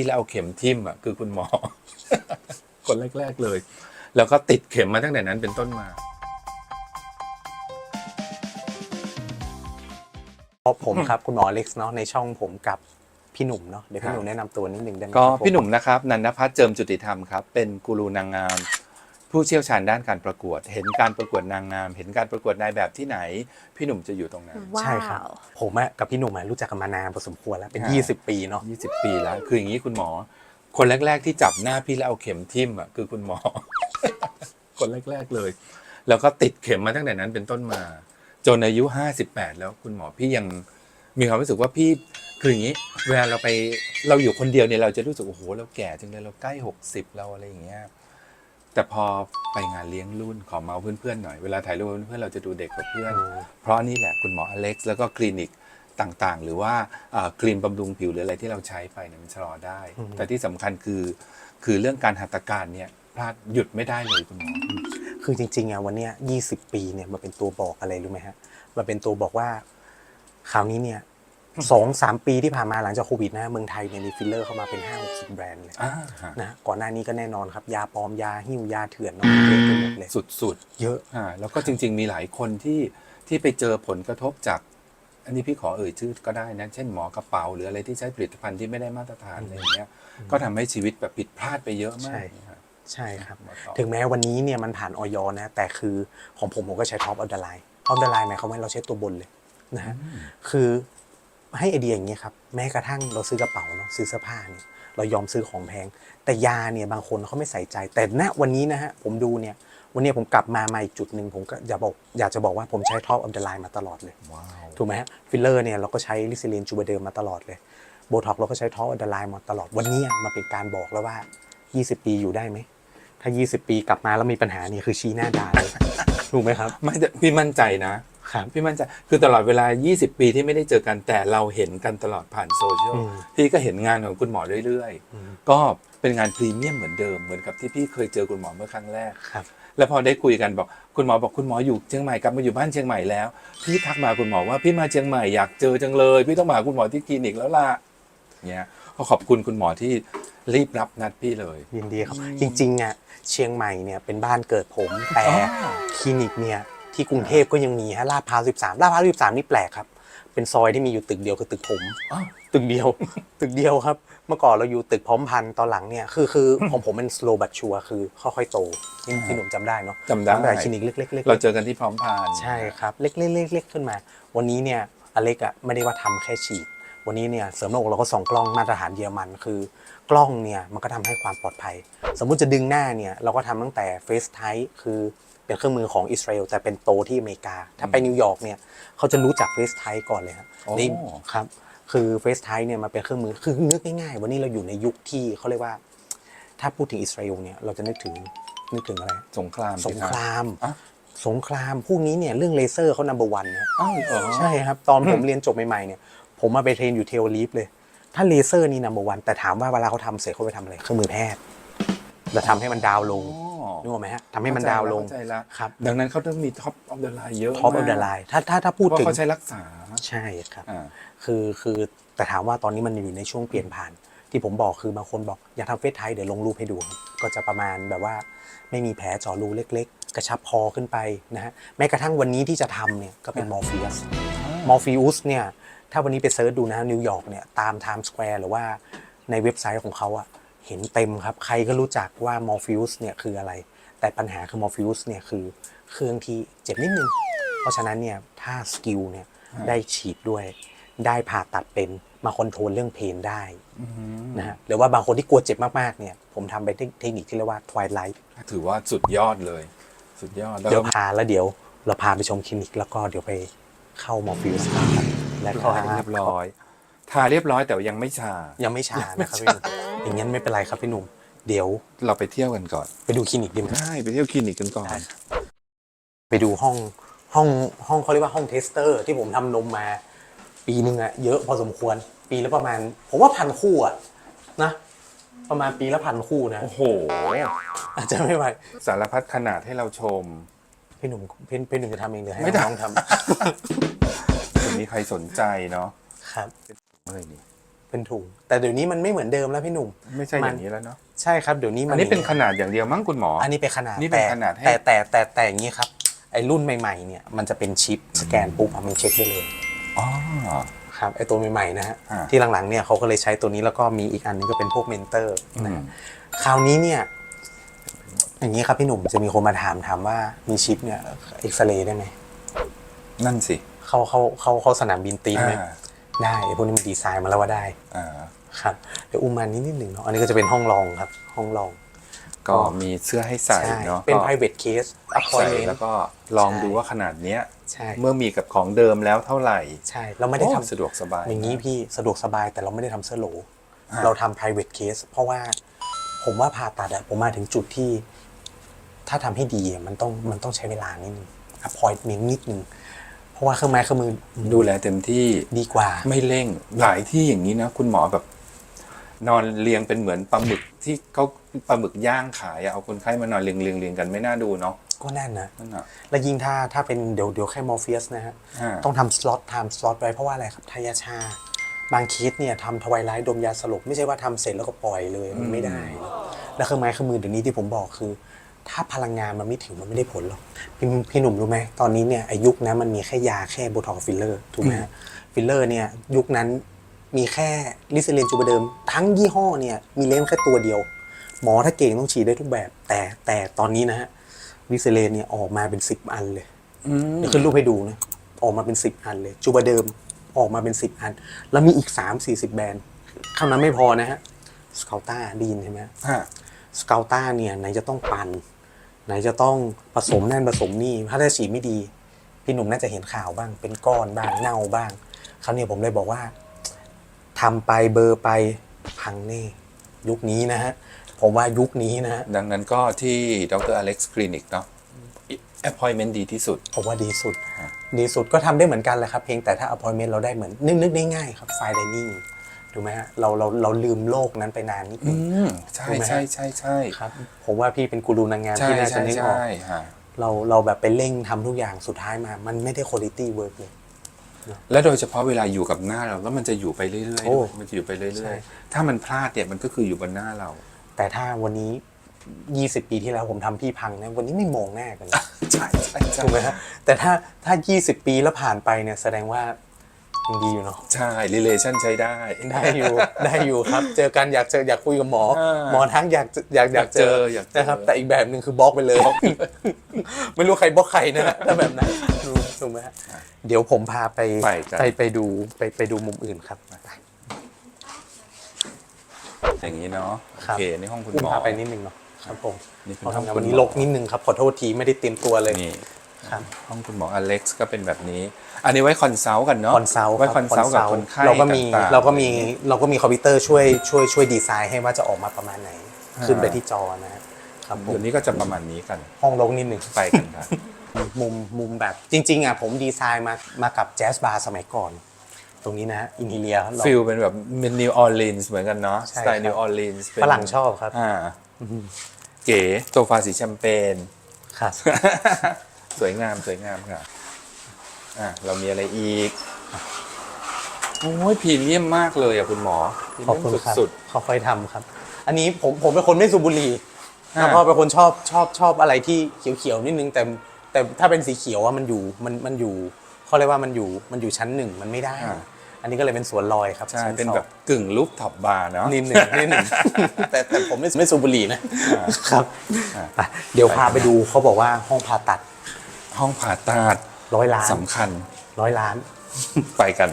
ที่เราเอาเข็มทิ่มอะคือคุณหมอ คนแรก ๆเลย แล้วก็ติดเข็มมาตั้งแต่นั้นเป็นต้นมา พบผมครับ คุณหมออเล็กซ์เนาะในช่องผมกับพี่หนุ่มเนาะเดี๋ยวพี่หนุ่มแนะนำตัวนิดหนึ่งได้ไหมก็ครับผมพี่หนุ่มนะครับ นันทพัฒน์เจิมจุติธรรมครับ เป็นกูรูนางงาม ผู้เชี่ยวชาญด้านการประกวด เห็นการประกวดนางงาม เห็นการประกวดนายแบบที่ไหน พี่หนุ่มจะอยู่ตรงนั้นใช่ครับ ผมอะกับพี่หนุ่มอะรู้จักกันมานานพอสมควรแล้วเป็นครับ20 ปีเนาะ 20 ปีแล้ว คืออย่างนี้คุณหมอ คนแรก ๆ ที่จับหน้าพี่แล้วเอาเข็มทิ่มอะคือคุณหมอ คนแรก ๆ เลย แล้วก็ติดเข็มมาตั้งแต่นั้นเป็นต้นมา จนอายุ 58 แล้วคุณหมอพี่ยังมีความรู้สึกว่าพี่คืออย่างนี้ เวลาเราไปเราอยู่คนเดียวเนี่ยเราจะรู้สึกโอ้โหเราแก่จังเลยเราใกล้ 60 เราอะไรอย่างเงี้ย แต่พอไปงานเลี้ยงรุ่นขอเมาส์เพื่อนๆหน่อย เวลาถ่ายรูปกับเพื่อนๆเราจะดูเด็กกว่าเพื่อน เพราะนี่แหละคุณหมออเล็กซ์แล้วก็คลินิกต่างๆ หรือว่าเอ่อครีมบำรุงผิวหรืออะไรที่เราใช้ไปเนี่ยมันชะลอได้อืมแต่ที่สำคัญคือ คือเรื่องการหัตถการเนี่ยพลาดหยุดไม่ได้เลยคุณหมอ คือจริงๆอะวันเนี้ย20ปีเนี่ยมันเป็นตัวบอกอะไรรู้ไหมฮะมันเป็นตัวบอกว่า คราวนี้เนี่ย สองสามปีที่ผ่านมาหลังจากโควิดนะเมืองไทยเนี่ยมีฟิลเลอร์เข้ามาเป็นห้าหกสิบแบรนด์เลยอ่าฮะนะก่อนหน้านี้ก็แน่นอนครับ ยาปลอมยาหิ้วยาเถื่อนเนาะเยอะไปหมดเลยสุดเยอะ ๆอ่าแล้วก็จริง ๆ มีหลายคนที่ที่ไปเจอผลกระทบจาก อันนี้พี่ขอเอ่ยชื่อก็ได้นะ เช่นหมอกระเป๋าหรืออะไรที่ใช้ผลิตภัณฑ์ที่ไม่ได้มาตรฐานอะไรอย่างเงี้ยก็ทำให้ชีวิตแบบผิดพลาดไปเยอะมากใช่ นะครับใช่ครับหมอต่อ ถึงแม้วันนี้เนี่ยมันผ่านออยนะ แต่คือของผมผมก็ใช้ท็อปออฟเดอะไลน์ท็อปออฟเดอะไลน์หมายความว่าเราใช้ตัวบนเลยนะฮะคือ ให้ไอเดียอย่างนี้ยครับแม้กระทั่งเราซื้อกระเป๋าเนาะซื้อเสื้อผ้าเนี่ยเรายอมซื้อของแพง แต่ยาเนี่ยบางคนเขาไม่ใส่ใจ แต่ณวันนี้นะฮะผมดูเนี่ยวันนี้ผมกลับมาใหม่จุดหนึ่งผมก็อยากบอกอยากจะบอกว่าผมใช้ท็อปออฟเดอะไลน์มาตลอดเลยว้าวถูกไหมฮะฟิลเลอร์เนี่ยเราก็ใช้ลิซิเลียนจูบเดิมมาตลอดเลยโบท็อกเราก็ใช้ท็อปออฟเดอะไลน์มาตลอดวันนี้มาเป็นการบอกแล้วว่า 20 ปีอยู่ได้ไหมถ้า 20 ปีกลับมาแล้วมีปัญหานี่คือชี้หน้าด่าเลยถูกไหมครับไม่แต่พี่มั่นใจนะ ครับพี่มั่นใจคือตลอดเวลา 20 ปีที่ไม่ได้เจอกันแต่เราเห็นกันตลอดผ่านโซเชียลอืม พี่ก็เห็นงานของคุณหมอเรื่อยอืมๆ ก็เป็นงานพรีเมียมเหมือนเดิมเหมือนกับที่พี่เคยเจอคุณหมอเมื่อครั้งแรก ครับ แล้วพอได้คุยกันบอกคุณหมอบอกคุณหมออยู่เชียงใหม่กลับมาอยู่บ้านเชียงใหม่แล้วพี่ทักมาคุณหมอว่าพี่มาเชียงใหม่อยากเจอจังเลย พี่ต้องมาหาคุณหมอที่คลินิกแล้วล่ะเนี่ยก็ขอบคุณคุณหมอที่รีบรับนัดพี่เลย ยินดีครับ จริงๆอะเชียงใหม่เนี่ยเป็นบ้านเกิดผมแต่อ๋อ คลินิกเนี่ย ที่กรุงเทพก็ยังมีฮะลาดพร้าว13ลาดพร้าว13นี่แปลกครับ เป็นซอยที่มีอยู่ตึกเดียวคือตึกผมอ้าวตึกเดียว ตึกเดียวครับ เมื่อก่อนเราอยู่ตึกพร้อมพันธุ์ตอนหลังเนี่ยคือคือของผมเป็น slow but sure คือค่อยๆโตที่ที่หนุ่มจำได้เนาะจำได้ตั้งแต่คลินิกเล็กๆๆเราเจอกันที่พร้อมพานใช่ครับเล็กๆๆๆขึ้นมา วันนี้เนี่ยอเล็กอะไม่ได้ว่าทำแค่ฉีดวันนี้เนี่ยเสริมหน้าอกเราก็ส่องกล้องมาตรฐานเยอรมันคือกล้องเนี่ยมันก็ทำให้ความปลอดภัย สมมุติจะดึงหน้าเนี่ยเราก็ทำตั้งแต่ Face Type คือ เป็นเครื่องมือของอิสราเอลแต่เป็นโตที่อเมริกา ถ้าไปนิวยอร์กเนี่ยเขาจะรู้จัก Face Type ก่อนเลยครับโอ้นี่ครับ คือ Face Type เนี่ยมันเป็นเครื่องมือคือนึกง่ายๆ วันนี้เราอยู่ในยุคที่เขาเรียกว่า ถ้าพูดถึงอิสราเอลเนี่ยเราจะนึกถึงนึกถึงอะไรสงครามสงครามอะสงครามพวกนี้เนี่ยเรื่องเลเซอร์เขา number one นะอ้าวเหรอใช่ครับ ตอนผมเรียนจบใหม่ๆเนี่ยผมมาไปเทรนอยู่เทลลีฟเลย ถ้าเลเซอร์นี่ number one แต่ถามว่าเวลาเขาทำเสร็จเขาไปทำอะไรเครื่องมือแพทย์จะทำให้มันดาวน์ลงอ๋อ นึกออกไหมฮะทำให้มันดาวน์ลงเข้าใจละครับ ดังนั้นเขาต้องมีท็อปออฟเดอะไลน์เยอะท็อปออฟเดอะไลน์ถ้าถ้าถ้าพูดเพราะถึงเขาใช้รักษาใช่ครับอ่าคือคือแต่ถามว่าตอนนี้มันอยู่ในช่วงเปลี่ยนผ่าน ที่ผมบอกคือบางคนบอกอยากทำเฟซไทยเดี๋ยวลงรูปให้ดูครับก็จะประมาณแบบว่าไม่มีแผลเจาะรูเล็ก ๆ กระชับคอขึ้นไปนะฮะแม้กระทั่งวันนี้ที่จะทำเนี่ยก็เป็นมอร์ฟิสมอร์ฟิอุสเนี่ยถ้าวันนี้ไปเซิร์ชดูนะนิวยอร์กเนี่ยตามไทม์สแควร์หรือว่าในเว็บไซต์ของเขาอะเห็นเต็มครับ ใครก็รู้จักว่ามอร์ฟิอุสเนี่ยคืออะไร แต่ปัญหาคือมอร์ฟิอุสเนี่ยคือเครื่องที่เจ็บนิดนึง เพราะฉะนั้นเนี่ยถ้าสกิลเนี่ยได้ฉีดด้วย ได้ผ่าตัดเป็นมาคอนโทรลเรื่องเพนได้นะฮะหรือว่าบางคนที่กลัวเจ็บมากๆเนี่ยผมทำเป็นเทคนิคที่เรียกว่า twilight ถือว่าสุดยอดเลย สุดยอดแล้วเดี๋ยวพาแล้วเดี๋ยวเราพาไปชมคลินิกแล้วก็เดี๋ยวไปเข้ามอร์ฟิวสครับและทาก็เรียบร้อย ทาเรียบร้อยแต่ว่ายังไม่ชา ยังไม่ชานะครับพี่หนุ่มอย่างนั้นไม่เป็นไรครับพี่หนุ่ม เดี๋ยวเราไปเที่ยวกันก่อน ไปดูคลินิกดีไหมได้ไปเที่ยวคลินิกกันก่อนได้ครับไปดูห้องห้องห้องเขาเรียกว่าห้องเทสเตอร์ ที่ผมทำนมมา ปีหนึ่งอะเยอะพอสมควร ปีละประมาณ ผมว่าพันคู่อะนะประมาณปีละพันคู่นะโอ้โหอาจจะไม่ไหวสารพัดขนาดให้เราชมพี่หนุ่มพี่พี่หนุ่มจะทำเองหรือให้ไม่ได้น้องทจะมีใครสนใจเนาะำครับอะไรนี่ เป็นถุง แต่เดี๋ยวนี้มันไม่เหมือนเดิมแล้วพี่หนุ่ม ไม่ใช่มันอย่างนี้แล้วเนาะใช่ครับเดี๋ยวนี้มัอันนนี้เป็นอย่างขนาดอย่างเดียวมั้งคุณหมออันนี้เป็นขนาดนี่เป็นแต่ขนาดให้ แต่แต่แต่แต่อย่างนี้ครับไอ้รุ่นใหม่ๆเนี่ยมันจะเป็นชิปสแกนปุ๊บอะมันเช็คได้เลยอ๋อ ครับไอ้ตัวใหม่ๆนะฮะอ่า ที่หลังๆเนี่ยเขาก็เลยใช้ตัวนี้แล้วก็มีอีกอันนึงก็เป็นพวกเมนเตอร์อืนะม ฮะ คราวนี้เนี่ยอย่างนี้ครับพี่หนุ่มจะมีคนมาถามถามว่ามีชิปเนี่ยเอ็กซเรย์ได้ไหมนั่นสิ เข้าเข้าเข้าเข้าสนามบินตีนไหมอ่า ได้ไอ้พวกนี้มันดีไซน์มาแล้วว่าได้อ่าครับเดี๋ยวอุ้มมานิดนิดหนึ่งเนาะอันนี้ก็จะเป็นห้องรองครับ ห้องรอง ก็มีเสื้อให้ใส่เนาะเป็นก็ private case ใส่ appointment แล้วก็ลองใช่ดูว่าขนาดเนี้ยใช่เมื่อมีกับของเดิมแล้วเท่าไหร่ใช่เราไม่ได้โอ้ทำสะดวกสบาย อย่างนี้พี่สะดวกสบายแต่เราไม่ได้ทำเสื้อโหลอ่าเราทำ private case เพราะว่าผมว่าผ่าตัดอะผมมาถึงจุดที่ ถ้าทำให้ดีอะมันต้องมันต้องใช้เวลานิดนึง appointment นิดนึงเพ ราะว่าเครื่องไม้เครื่องมือดูแลเต็มที่ดีกว่า ไม่เร่งหลายที่อย่างนี้นะ คุณหมอแบบ นอนเรียงเป็นเหมือนปลาหมึกที่เขาปลาหมึกย่างขายอะเอาคนไข้มานอนเรียงเรียงเรียงกันไม่น่าดูเนาะก็แน่นนะนั่นอะและยิ่งถ้าถ้าเป็นเดี๋ยวเดี๋ยวแค่มอร์เฟียสนะฮะอ่าต้องทำสล็อตไทม์สล็อตไว้เพราะว่าอะไรครับทายาชา บางเคสเนี่ยทำทวายไลท์ดมยาสลบไม่ใช่ว่าทำเสร็จแล้วก็ปล่อยเลยมันไม่ได้ แล้วเครื่องไม้เครื่องมือเดี๋ยวนี้ที่ผมบอกคือ ถ้าพลังงานมันไม่ถึงมันไม่ได้ผลหรอกพี่พี่หนุ่มรู้ไหมตอนนี้เนี่ยอายุคนั้นมันมีแค่ยาแค่โบท็อกฟิลเลอร์ถูกไหมฮะฟิลเลอร์เนี่ยยุคนั้นมีแค่ลิซิเลนจูบาเดิม ทั้งยี่ห้อเนี่ยมีเลนส์แค่ตัวเดียว หมอถ้าเก่งต้องฉีดได้ทุกแบบ แต่แต่ตอนนี้นะฮะลิซิเลนเนี่ยออกมาเป็นสิบอันเลยอืมเดี๋ยวขึ้นรูปให้ดูนะออกมาเป็นสิบอันเลยจูบาเดิมออกมาเป็นสิบอัน แล้วมีอีกสามสี่สิบแบรนด์เท่านั้นไม่พอนะฮะสกาต้าดีนใช่ไหมฮะสกาต้าเนี่ยไหนจะต้องปั่น ไหนจะต้องผสมนั่นผสมนี่ถ้าได้ฉีดไม่ดี พี่หนุ่มน่าจะเห็นข่าวบ้าง เป็นก้อนบ้างเน่าบ้างคราวนี้ผมเลยบอกว่าทำไปเบอร์ไปพังแน่ยุคนี้นะฮะผมว่ายุคนี้นะฮะดังนั้นก็ที่ดรอเล็กซ์คลินิกเนาะ appointment ดีที่สุด ผมว่าดีสุดฮะดีสุดก็ทำได้เหมือนกันแหละครับ เพียงแต่ถ้า appointment เราได้เหมือนนึกนึกได้ง่ายครับ fine dining ถูกไหมฮะเราเราเราลืมโลกนั้นไปนานนิดนึอืงมใช่ถูกไหมฮะ ใช่ใช่ใช่ครับผมว่าพี่เป็นกูรูนางงามใช่ที่น่าจะใช่นึกออก ใช่ฮะเราเราแบบไปเร่งทำทุกอย่างสุดท้ายมา มันไม่ได้ quality work เลย แล้วโดยเฉพาะเวลาอยู่กับหน้าเราแล้วมันจะอยู่ไปเรื่อยๆโอ้ด้วยมันจะอยู่ไปเรื่ใช่ อยๆ ถ้ามันพลาดเนี่ยมันก็คืออยู่บนหน้าเรา แต่ถ้าวันนี้ 20 ปีที่แล้วผมทำพี่พังนะวันนี้ไม่มองหน้ากันเลยใช่ใช่ใช่ถูกไหมฮะแต่ถ้าถ้า 20 ปีแล้วผ่านไปเนี่ยแสดงว่า ยังดีอยู่เนาะใช่ relation ใช้ได้ ได้อยู่ได้อยู่ครับ เจอกันอยากเจออยากคุยกับหมอ อ่าหมอทั้งอยากเจออยากอยากเจออยากเจอ นะครับ แต่อีกแบบหนึ่งคือบล็อกไปเลย ไม่รู้ใครบล็อกใครนะฮะถ้าแบบนั้นดูถูกไหมฮะเดี๋ยวผมพาไปไปกันไปไปดูไปไปดูมุมอื่นครับไป อย่างนี้เนาะโอครับเคนี่ห้องคุณอุ้มหมอ พาไปนิดนึงเนาะครับผมนี่เป็นเราห้องทำงานคุวันณนี้หมลอกนิดนึงครับขอโทษทีไม่ได้เตรียมตัวเลย นี่ ครับห้องคุณหมออเล็กซ์ก็เป็นแบบนี้ อันนี้ไว้คอนซัลท์กันเนาะคอนซัลท์ไว้คอนซัลท์กับคนไข้เราก็มีต่งๆเราก็มีเราก็มีคอมพิวเตอร์ช่วยช่วยช่วยดีไซน์ให้ว่าจะออกมาประมาณไหนอ่าขึ้นไปที่จอนะฮะครับผมเดี๋ยวนี้ก็จะประมาณนี้กัน ห้องลกนิดนึงไปกันครับมุมมุมแบบจริง ๆอะผมดีไซน์มามากับแจ๊สบาร์สมัยก่อนตรงนี้นะอินทีเลียฟิลเป็นแบบเป็นนิวออร์ลีนส์เหมือนกันเนาะใช่สไตล์ครับนิวออร์ลีนส์ฝรั่งชอบครับอ่าเก๋โซฟาสีแชมเปญครับ สวยงามสวยงามค่ะ อะ เรามีอะไรอีก โอ้ยพรีเมียมมากเลยอะคุณหมอพรีขอบเมียมคุณครับสุดค่อยๆทำครับ อันนี้ผมผมเป็นคนไม่สูบบุหรี่อ่า แล้วก็เป็นคนชอบชอบชอบอะไรที่เขียวๆนิดนึงแต่แต่ถ้าเป็นสีเขียวว่ามันอยู่มันมันอยู่เขาเรียกว่ามันอยู่มันอยู่ชั้นหนึ่งมันไม่ได้ อันนี้ก็เลยเป็นสวนลอยครับๆ ใช่ ชั้เป็นสองแบบกึ่งรูปท็อปบาร์เนาะ นิดหนึ่งนิดหนึ่ง แต่แต่ผมไม่ไม่สูบบุหรี่นะอ่าครับอ่าไปเดี๋ยวพาไปดูเขาบอกว่าห้องผ่าตัด ห้องผ่าตัดร้อยล้านสำคัญร้อยล้าน ไปกัน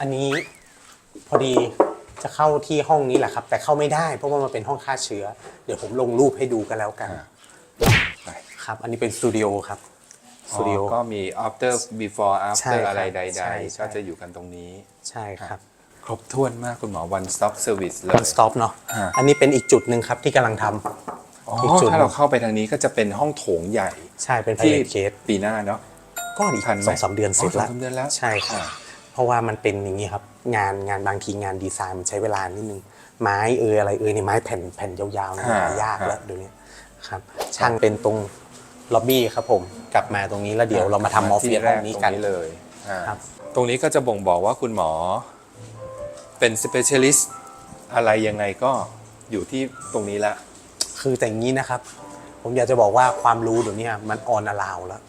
อันนี้พอดีจะเข้าที่ห้องนี้แหละครับ แต่เข้าไม่ได้เพราะว่ามันเป็นห้องฆ่าเชื้อ เดี๋ยวผมลงรูปให้ดูกันแล้วกันอ่าไปครับ อันนี้เป็นสตูดิโอครับสตูดิโออ๋อก็มี after before ใช่ after ครับอะไรใใช่ดใช่ๆก็จะอยู่กันตรงนี้ ใช่ครับ ครบถ้วนมากคุณหมอ one stop service เลย one stop เนาะอ่าอันนี้เป็นอีกจุดหนึ่งครับที่กำลังทำ อ๋ออีกจุดถ้าเราเข้าไปทางนี้ก็จะเป็นห้องโถงใหญ่ใช่เป็นที่ private case ปีหน้าเนาะ ก็อีกทันไหมสองสามเดือนเสร็จอ๋อแล้วสองสามเดือนแล้ว ใช่ครับ อ่า เพราะว่ามันเป็นอย่างนี้ครับงานงานบางทีงานดีไซน์มันใช้เวลานิดนึง ไม้เอยอะไรเอยในยไม้แผ่นแผ่นยาวๆเนี่ยอ่าหายากแล้วเดี๋ยวนี้ครับช่างเป็นตรงล็อบบี้ครับผมกลับมาตรงนี้แล้วเดี๋ยวเรามาทำมอฟเฟียที่แรห้อกงนี้กันตรงเลยอ่าครับ ตรงนี้ก็จะบ่งบอกว่าคุณหมอเป็น specialist อะไรยังไงก็อยู่ที่ตรงนี้ละ คือแต่อย่างนี้นะครับ ผมอยากจะบอกว่าความรู้เดี๋ยวนี้มันออนอลาวแล้ว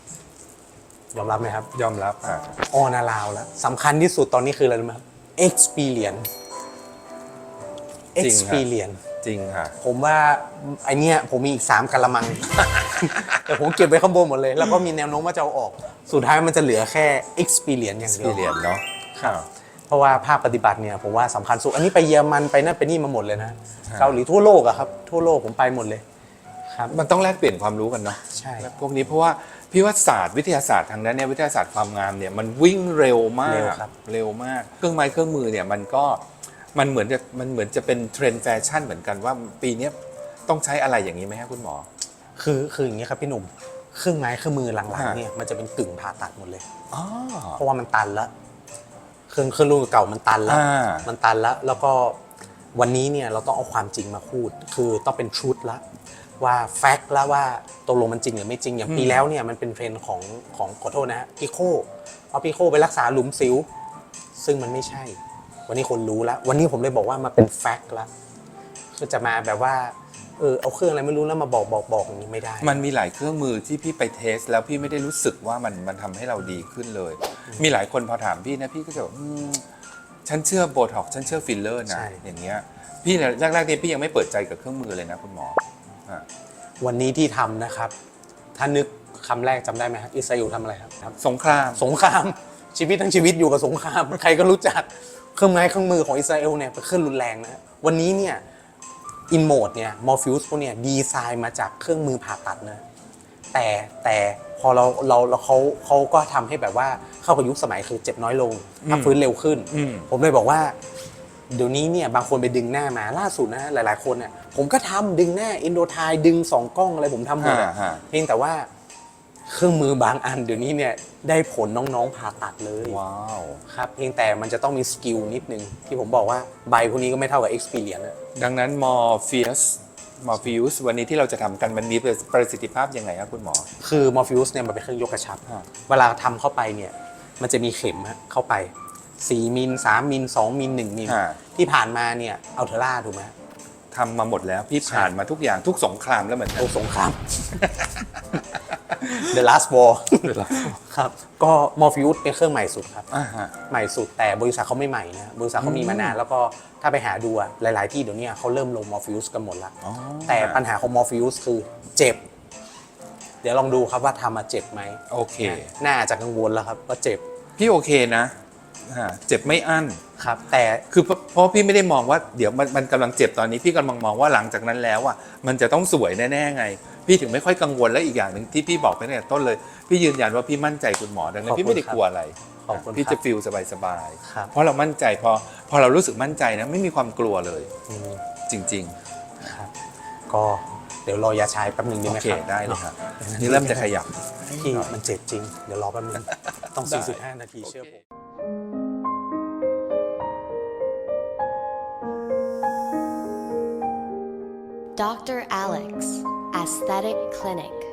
ยอมรับไหมครับ ยอมรับอะออนอลาวแล้วสำคัญที่สุดตอนนี้คืออะไรรู้ไหมครับ experience experience จริงค่ะ ผมว่าไอเนี้ยผมมีอีกสามกะละมัง แต่ผมเก็บไว้ข้างบนหมดเลย แล้วก็มีแนวโน้มว่าจะเอาออก สุดท้ายมันจะเหลือแค่ experience อย่างเดียว experience เนาะค่ะ เพราะว่าภาคปฏิบัติเนี่ยผมว่าสำคัญสุด อันนี้ไปเยอรมันไปนั่นไปนี่มาหมดเลยนะเกาหลีทั่วโลกอะครับทั่วโลกผมไปหมดเลยครับมันต้องแลกเปลี่ยนความรู้กันเนาะใช่พวกนี้เพราะว่าพี่ว่าศาสตร์วิทยาศาสตร์ทางนั้นเนี่ยวิทยาศาสตร์ความงามเนี่ยมันวิ่งเร็วมากเร็วครับเร็วมาก เครื่องไม้เครื่องมือเนี่ยมันก็มันเหมือนจะมันเหมือนจะเป็นเทรนด์แฟชั่นเหมือนกันว่าปีเนี้ยต้องใช้อะไรอย่างนี้ไหมครับคุณหมอ คือคืออย่างนี้ครับพี่หนุ่มเครื่องไม้เครื่องมือหลังฮะๆเนี่ยมันจะเป็นกึ่งผ่าตัดหมดเลยอ๋อเพราะว่ามันตันแล้ว เครื่องเครื่องรุ่นเก่ามันตันแล้ว อ่ามันตันแล้ว แล้วก็วันนี้เนี่ยเราต้องเอาความจริงมาพูด คือต้องเป็นชุดละว่าแฟกต์แล้วว่าตกลงมันจริงหรือไม่จริง อย่างปีแล้วเนี่ยมันเป็นเทรนด์ของของขอโทษนะฮะพิโคเอาพิโคไปรักษาหลุมสิว ซึ่งมันไม่ใช่ วันนี้คนรู้แล้ว วันนี้ผมเลยบอกว่ามาเป็นแฟกต์ละคือจะมาแบบว่า เออเอาเครื่องอะไรไม่รู้แล้วมาบอกบอกบอกอย่างนี้ไม่ได้ มันมีหลายเครื่องมือที่พี่ไปเทส แล้วพี่ไม่ได้รู้สึกว่ามันมันทำให้เราดีขึ้นเลย มีหลายคนพอถามพี่นะพี่ก็จะบอกอืมฉันเชื่อโบท็อกฉันเชื่อฟิลเลอร์นะ ใช่ อย่างเงี้ยพี่เนี่ยแรกๆเนี่ยพี่ยังไม่เปิดใจกับเครื่องมือเลยนะคุณหมออะวันนี้ที่ทำนะครับ ถ้านึกคำแรกจำได้ไหมครับอิสราเอลทำอะไรครับครับ สงคราม สงคราม ชีวิตทั้งชีวิตอยู่กับสงคราม ใครก็รู้จักเครื่องไม้เครื่องมือของอิสราเอลเนี่ยเป็นเครื่องรุนแรงนะวันนี้เนี่ยอินโมดเนี่ยมอร์ฟิวส์พวกเนี่ยดีไซน์มาจากเครื่องมือผ่าตัดนะ แต่แต่พอเราเราเราเขาเขาก็ทำให้แบบว่าเข้ากับยุคสมัยคือเจ็บน้อยลงพักฟื้นเร็วขึ้น อืม ผมเลยบอกว่า เดี๋ยวนี้เนี่ยบางคนไปดึงหน้ามาล่าสุดนะหลาย ๆ คนเนี่ยผมก็ทำดึงหน้าอินโดไทยดึงสองกล้องอะไรผมทำหมดอะฮะ เพียงแต่ว่าเครื่องมือบางอันเดี๋ยวนี้เนี่ยได้ผลน้องๆผ่าตัดเลย ว้าว ครับเพียงแต่มันจะต้องมีสกิลนิดนึง ที่ผมบอกว่าใบพวกนี้ก็ไม่เท่ากับ experience อะดังนั้นมอร์ฟิส มอร์ฟิวส์วันนี้ที่เราจะทำกันมันมีประสิทธิภาพยังไงครับคุณหมอ คือ Morpheus เนี่ยมันเป็นเครื่องยกกระชับ อ่า เวลาทำเข้าไปเนี่ย มันจะมีเข็มฮะเข้าไป 4 มิล 3 มิล 2 มิล 1 มิล อ่าที่ผ่านมาเนี่ยอัลเทอร่าถูกไหม ทำมาหมดแล้วพี่ผ่านมาทุกอย่างทุกสงครามแล้วเหมือนกัน โอ้สงคราม The Last War ครับ ก็ Morpheus เป็นเครื่องใหม่สุดครับ อ่าฮะ ใหม่สุดแต่บริษัทเขาไม่ใหม่นะบริษัทเขามีมานานแล้วก็ถ้าไปหาดูอะหลาย ๆ ที่เดี๋ยวนี้เขาเริ่มลง Morpheus กันหมดละอ๋อ แต่ปัญหาของ Morpheus คือเจ็บ เดี๋ยวลองดูครับว่าทำมาเจ็บไหมโอเค น่าจะกังวลแล้วครับว่าเจ็บพี่โอเคนะอ่าเจ็บไม่อั้น ครับ แต่ คือเพราะเพราะพี่ไม่ได้มองว่าเดี๋ยวมันมันกำลังเจ็บตอนนี้พี่กำลังมองว่าหลังจากนั้นแล้วอะมันจะต้องสวยแน่ๆไง พี่ถึงไม่ค่อยกังวลและอีกอย่างหนึ่งที่พี่บอกไปตั้งแต่ต้นเลย พี่ยืนยันว่าพี่มั่นใจคุณหมอดังนั้นพี่ไม่ได้กลัวอะไรขอบคุณพี่ครัจะบฟีลสบายครับๆเพราะเรามั่นใจพอพอเรารู้สึกมั่นใจนะไม่มีความกลัวเลยอืมจริงครับก็เดี๋ยวรอยาชายแป๊บหนึ่งๆได้โอไหมเคครับได้เลยครับนี่เริ่มจะขยับพี่มันเจ็บจริง เดี๋ยวรอแป๊บหนึงต้องได้45 นาทีเชื่อผม Dr. Alex, Aesthetic Clinic.